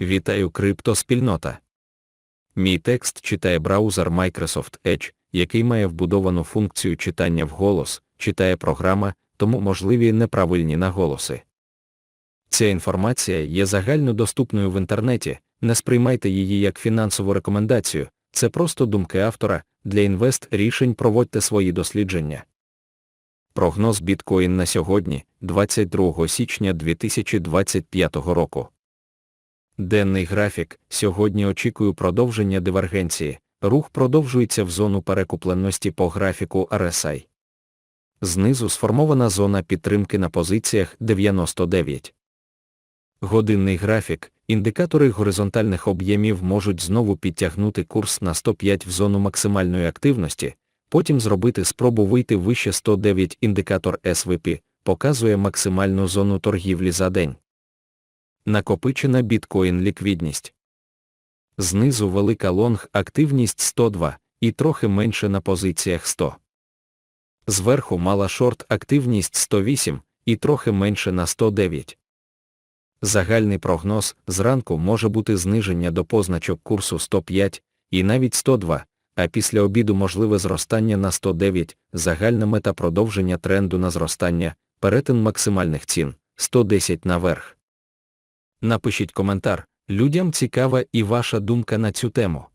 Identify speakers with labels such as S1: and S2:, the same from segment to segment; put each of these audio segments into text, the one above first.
S1: Вітаю криптоспільнота. Мій текст читає браузер Microsoft Edge, який має вбудовану функцію читання вголос, читає програма, тому можливі неправильні наголоси. Ця інформація є загальнодоступною в інтернеті, не сприймайте її як фінансову рекомендацію, це просто думки автора, для інвест рішень проводьте свої дослідження. Прогноз біткоін на сьогодні, 22 січня 2025 року. Денний графік. Сьогодні очікую продовження дивергенції. Рух продовжується в зону перекупленості по графіку RSI. Знизу сформована зона підтримки на позиціях 99. Годинний графік. Індикатори горизонтальних об'ємів можуть знову підтягнути курс на 105 в зону максимальної активності, потім зробити спробу вийти вище 109 індикатор SVP, показує максимальну зону торгівлі за день. Накопичена біткоін ліквідність. Знизу велика лонг активність 102 і трохи менше на позиціях 100. Зверху мала шорт активність 108 і трохи менше на 109. Загальний прогноз зранку може бути зниження до позначок курсу 105 і навіть 102, а після обіду можливе зростання на 109, загальна мета продовження тренду на зростання, перетин максимальних цін 110 наверх. Напишіть коментар, людям цікава і ваша думка на цю тему.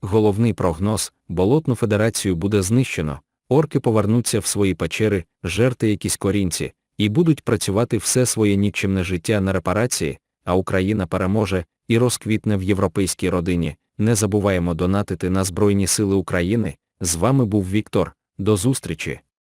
S1: Головний прогноз болотну федерацію буде знищено, орки повернуться в свої печери, жерти якісь корінці, і будуть працювати все своє нікчемне життя на репарації, а Україна переможе і розквітне в європейській родині. Не забуваємо донатити на Збройні Сили України. З вами був Віктор. До зустрічі!